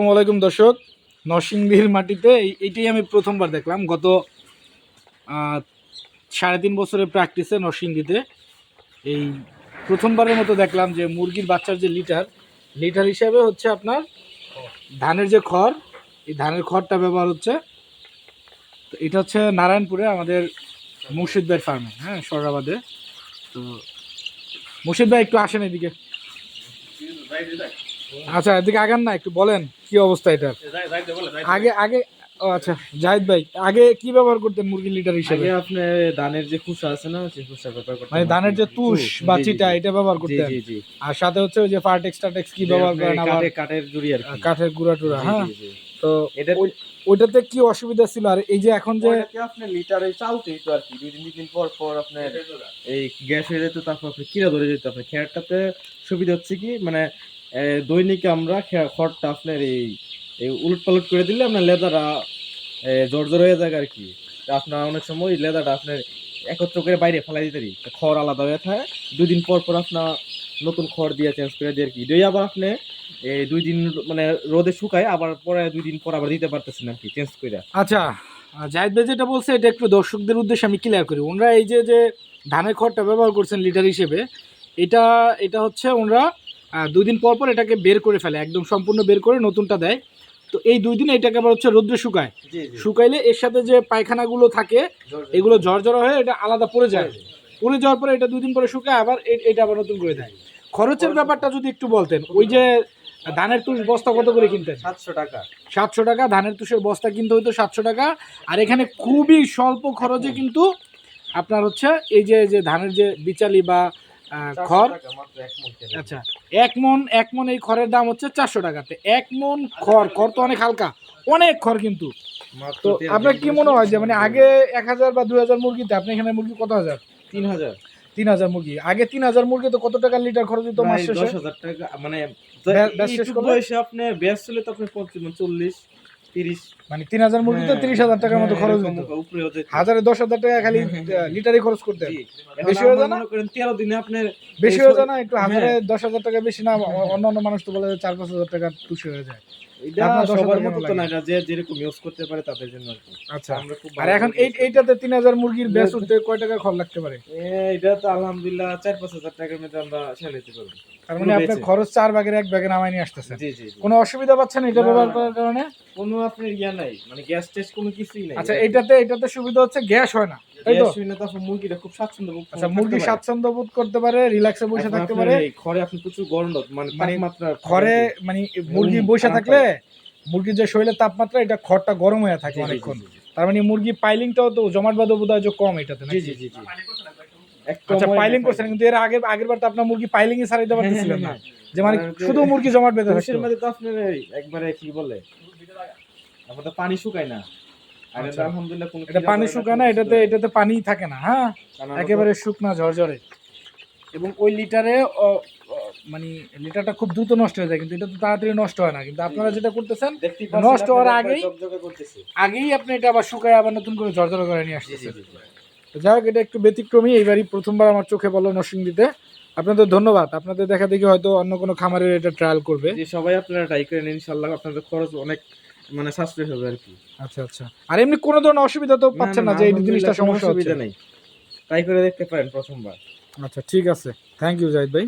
আসসালামু আলাইকুম দর্শক। নরসিংদীর মাটিতে এইটাই আমি প্রথমবার দেখলাম গত সাড়ে তিন বছরের প্র্যাকটিসে নরসিংদীতে। এই প্রথমবারের মতো দেখলাম যে মুরগির বাচ্চার যে লিটার লিটার হিসাবে হচ্ছে আপনার ধানের যে খড়, এই ধানের খড়টা ব্যবহার হচ্ছে। তো এটা হচ্ছে নারায়ণপুরে আমাদের মুর্শিদ ভাইয়ের ফার্মে হ্যাঁ সরাবাদে তো মুর্শিদ ভাই একটু আসেন এদিকে। আচ্ছা এদিকে আগান না একটু বলেন কি অবস্থা এটার? আগে আগে ও আচ্ছা জাহিদ ভাই আগে কি ব্যবহার করতেন লিটার হিসেবে? আপনি ধানের যে খুসা আছে না খুসা ব্যবহার করতে মানে ধানের যে তুষ বা চিটা এটা ব্যবহার করতেন? জি জি। আর সাথে হচ্ছে ওই যে ফার্টেক্স টাটেক্স কি ব্যবহার করেন আবার? কাঠের জুড়ি আর কাঠের গুঁড়া টুড়া হ্যাঁ। তো এটা ওইটাতে কি অসুবিধা ছিল? আর এই যে এখন যে আপনি লিটারে চালতেই তো আর কি দুই তিন দিন পর পর আপনার এই গ্যাস হয়ে যেত তারপর আপনি কিরা ধরে যেত আপনার খেয়ারটাতে সুবিধা হচ্ছে কি? মানে দৈনিক আমরা খড়টা আপনার এই এই উলট পালট করে দিলে আপনার লেদারা জর্জর হয়ে যায় আর কি। আপনার অনেক সময় লেদারটা আপনার একত্র করে বাইরে ফেলাই দিতে পারি। খড় আলাদা হয়ে থাকে। দুই দিন পর পর আপনার নতুন খড় দিয়ে চেঞ্জ করে দিয়ে আর কি। দুই আবার আপনি এই দুই দিন মানে রোদে শুকায় আবার পরে দুই দিন পর আবার দিতে পারতেছেন আর কি চেঞ্জ করে। আচ্ছা জাহিদ ভাই যেটা বলছে, এটা একটু দর্শকদের উদ্দেশ্যে আমি ক্লিয়ার করি। ওনারা এই যে যে ধানের খড়টা ব্যবহার করছেন লিটার হিসেবে, এটা এটা হচ্ছে ওনারা আহ, দুই দিন পর পর এটাকে বের করে ফেলে একদম সম্পূর্ণ বের করে নতুনটা দেয়। তো এই দুই দিন এটাকে আবার হচ্ছে রোদ্রে শুকায়। শুকাইলে এর সাথে যে পায়খানাগুলো থাকে এগুলো ঝরঝরা হয়ে এটা আলাদা পড়ে যায়। পড়ে যাওয়ার পরে এটা দুই দিন পরে শুকায় আবার এটা আবার নতুন করে দেয়। খরচের ব্যাপারটা যদি একটু বলতেন ওই যে ধানের তুষ বস্তা কত করে কিনতেন? সাতশো টাকা। সাতশো টাকা ধানের তুষের বস্তা কিনতে হতো সাতশো টাকা। আর এখানে খুবই স্বল্প খরচে কিন্তু আপনার হচ্ছে এই যে যে ধানের যে বিচালি বা খড়? আচ্ছা এক মন এক মন এই খড়ের দাম হচ্ছে চারশো টাকাতে। এক মন খড় খড় তো অনেক হালকা অনেক খড় কিন্তু। তো আপনার কি মনে হয় যে মানে আগে এক হাজার বা দুই হাজার মুরগিতে আপনি এখানে মুরগি কত হাজার? তিন হাজার। তিন হাজার মুরগি। আগে তিন হাজার মুরগি তো কত টাকা লিটার খরচ দিত মাস শেষে? দশ হাজার টাকা মানে ব্যাস- ব্যাস ছিল তো আপনি পঞ্চাশ মানে চল্লিশ। তিরিশ মানে তিন হাজার মুরগিতে হ্যাঁ, তিরিশ হাজার টাকার মতো হ্যাঁ, খরচ যেত। হাজারে দশ হাজার টাকা খালি হ্যাঁ, হ্যাঁ, লিটারে খরচ করতে। বেশি হয়ে যায় না? তেরো দিনে আপনার বেশি হয়ে যায় না একটু হাজারে। দশ হাজার টাকা বেশি না অন্য অন্য মানুষ তো বলে চার পাঁচ হাজার টাকা টুসি হয়ে যায় এটা সবার মতো তো না এটা যে যেরকম ইউজ করতে পারে তাদের জন্য আচ্ছা আমরা খুব আর এখন এই এইটাতে তিন হাজার মুরগির বেস উঠতে কয় টাকা খরচ লাগতে পারে? এটা তো আলহামদুলিল্লাহ চার পাঁচ হাজার টাকার মধ্যে আমরা চালাতে পারব। তার মানে আপনার খরচ চার ভাগের এক ভাগে নিয়ে আসতেছেন। জি জি। কোনো অসুবিধা পাচ্ছেন এটা না, ব্যবহার করার কারণে? কোনো আপনার ইয়া নাই মানে গ্যাস টেস্ট কোনো কিছুই নাই। আচ্ছা এটাতে এটাতে সুবিধা হচ্ছে গ্যাস হয় না। তাই তো? গ্যাস হইলে তো আপনার মুরগিটা খুব স্বাচ্ছন্দ্য বোধ আচ্ছা মুরগি স্বাচ্ছন্দ্য বোধ করতে পারে রিল্যাক্সে বসে থাকতে পারে। ঘরে আপনি প্রচুর গরম মানে মানে তাপমাত্রা ঘরে মানে মুরগি বসে থাকলে মুরগির যে শরীরের তাপমাত্রা এটা খড়টা গরম হয়ে থাকে জি, জি, অনেকক্ষণ। জি, জি। তার মানে মুরগি পাইলিংটাও তো জমাট বাঁধো বোধ হয় কম এটাতে জি জি জি জি। আচ্ছা পাইলিং করছেন কিন্তু এর আগে আগের বার তো আপনার মুরগি পাইলিং এ না। যে মানে শুধু মুরগি জমাট বেঁধে পুরুষের থাকতো মধ্যে তো আপনার একবারে কি বলে? তো পানি শুকায় না। আর এটা আচ্ছা। আলহামদুলিল্লাহ কোনো এটা পানি শুকায় না এটাতে এটাতে পানি থাকে না হ্যাঁ? একেবারে শুকনা ঝরঝরে। এবং ওই লিটারে মানে লিটারটা খুব দ্রুত নষ্ট হয়ে যায় কিন্তু এটা তো তাড়াতাড়ি নষ্ট হয় না। কিন্তু আপনারা যেটা করতেছেন নষ্ট হওয়ার আগেই- আগেই আপনি এটা আবার শুকায় আবার নতুন করে ঝরঝরে করে নিয়ে আসতেছেন। যাই হোক এটা একটু ব্যতিক্রমী এইবারই প্রথমবার আমার চোখে বলল নরসিংদীতে। আপনাদের ধন্যবাদ। আপনাদের দেখা দেখি হয়তো অন্য কোনো খামারের এটা ট্রায়াল করবে। সবাই আপনারা ট্রাই করেন ইনশাআল্লাহ আপনাদের খরচ অনেক মানে সাশ্রয় হবে আর কি। আচ্ছা আচ্ছা। আর এমনি কোনো ধরনের অসুবিধা তো পাচ্ছেন না যে এই জিনিসটা সমস্যা হচ্ছে অসুবিধা নেই। ট্রাই করে দেখতে পারেন প্রথমবার। আচ্ছা ঠিক আছে। থ্যাংক ইউ জাহিদ ভাই।